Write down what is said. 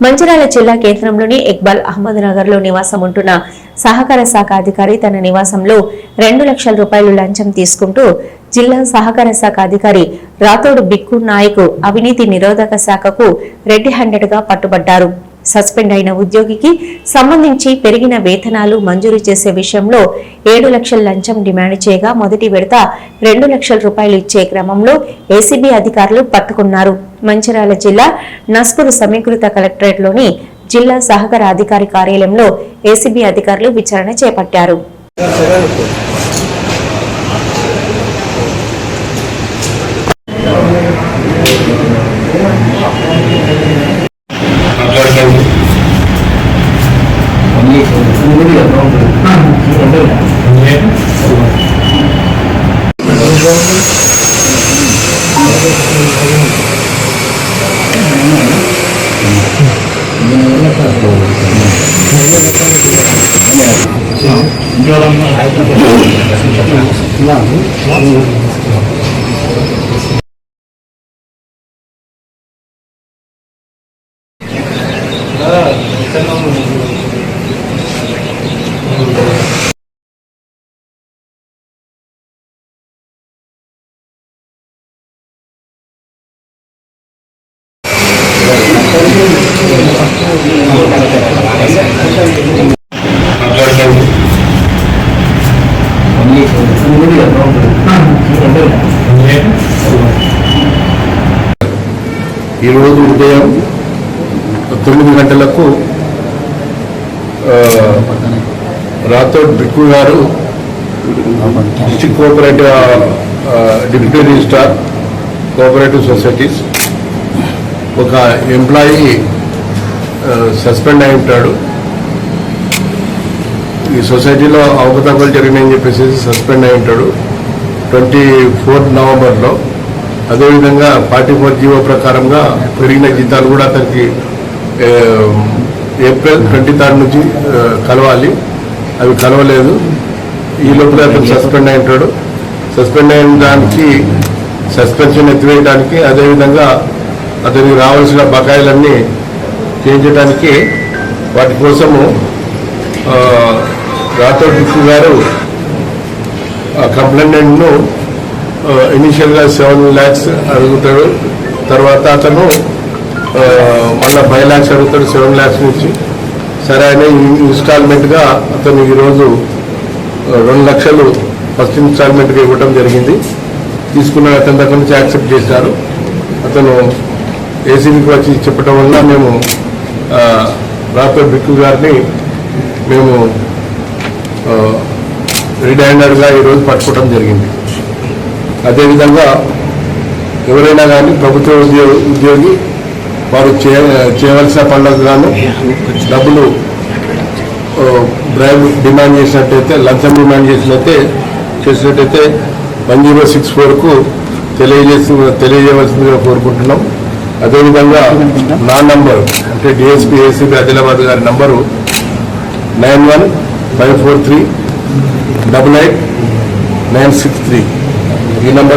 మంచిర్యాల జిల్లా కేంద్రంలోని ఇక్బాల్ అహ్మద్ నగర్లో నివాసం ఉంటున్న సహకార శాఖ అధికారి తన నివాసంలో రెండు లక్షల రూపాయలు లంచం తీసుకుంటూ జిల్లా సహకార శాఖ అధికారి రాతోడు బిక్కు నాయకు అవినీతి నిరోధక శాఖకు రెడ్డి హ్యాండెడ్గా పట్టుబడ్డారు. సస్పెండ్ అయిన ఉద్యోగికి సంబంధించి పెరిగిన వేతనాలు మంజూరు చేసే విషయంలో ఏడు లక్షల లంచం డిమాండ్ చేయగా మొదటి విడత రెండు లక్షల రూపాయలు ఇచ్చే క్రమంలో ఏసీబీ అధికారులు పట్టుకున్నారు. మంచిర్యాల జిల్లా నస్పూర్ సమీకృత కలెక్టరేట్లోని జిల్లా సహకార అధికారి కార్యాలయంలో ఏసీబీ అధికారులు విచారణ చేపట్టారు. Gracias. ఈరోజు ఉదయం తొమ్మిది గంటలకు రాథోడ్ బిక్కు గారు district cooperative deputy registrar cooperative societies ఒక ఎంప్లాయీ సస్పెండ్ అయి ఉంటాడు. ఈ సొసైటీలో అవకతవకలు జరిగినాయని చెప్పేసి సస్పెండ్ అయి ఉంటాడు. ట్వంటీ ఫోర్త్ నవంబర్లో అదేవిధంగా ఫార్టీ ఫోర్ జీవో ప్రకారంగా పెరిగిన జీతాలు కూడా అతనికి ఏప్రిల్ ట్వంటీ థర్డ్ నుంచి కలవాలి. అవి కలవలేదు. ఈ లోపల అతను సస్పెండ్ అయి ఉంటాడు. సస్పెండ్ అయిన దానికి సస్పెన్షన్ ఎత్తివేయడానికి అదేవిధంగా అతనికి రావాల్సిన బకాయిలన్నీ చేయించడానికి వాటి కోసము రాథోడ్ బిక్కు గారు కంప్లైంట్ను ఇనీషియల్గా సెవెన్ ల్యాక్స్ అడుగుతాడు. తర్వాత అతను మళ్ళీ ఫైవ్ ల్యాక్స్ అడుగుతాడు సెవెన్ ల్యాక్స్ నుంచి. సరే ఆయన ఇన్స్టాల్మెంట్గా అతను ఈరోజు రెండు లక్షలు ఫస్ట్ ఇన్స్టాల్మెంట్గా ఇవ్వడం జరిగింది. తీసుకున్న అతని దగ్గర నుంచి యాక్సెప్ట్ చేశారు. అతను ఏసీబీకి వచ్చి చెప్పడం వల్ల మేము ఆ, బిక్కు గారిని మేము రెడ్ హ్యాండెడ్గా ఈరోజు పట్టుకోవడం జరిగింది. అదేవిధంగా ఎవరైనా కానీ ప్రభుత్వ ఉద్యోగ ఉద్యోగి వారు చేయ చేయవలసిన పనులకు గాను డబ్బులు ఆ, బ్రైబ్ డిమాండ్ చేసినట్టయితే లంచం డిమాండ్ చేసినట్లయితే చేసినట్టయితే వన్ జీరో సిక్స్ ఫోర్కు తెలియజేసి తెలియజేయవలసిందిగా కోరుకుంటున్నాం. అదేవిధంగా నా నంబర్ అంటే డిఎస్పీ ఏసీబీ ఆదిలాబాద్ గారి number nine one five four three double eight nine six three. ఈ నంబర్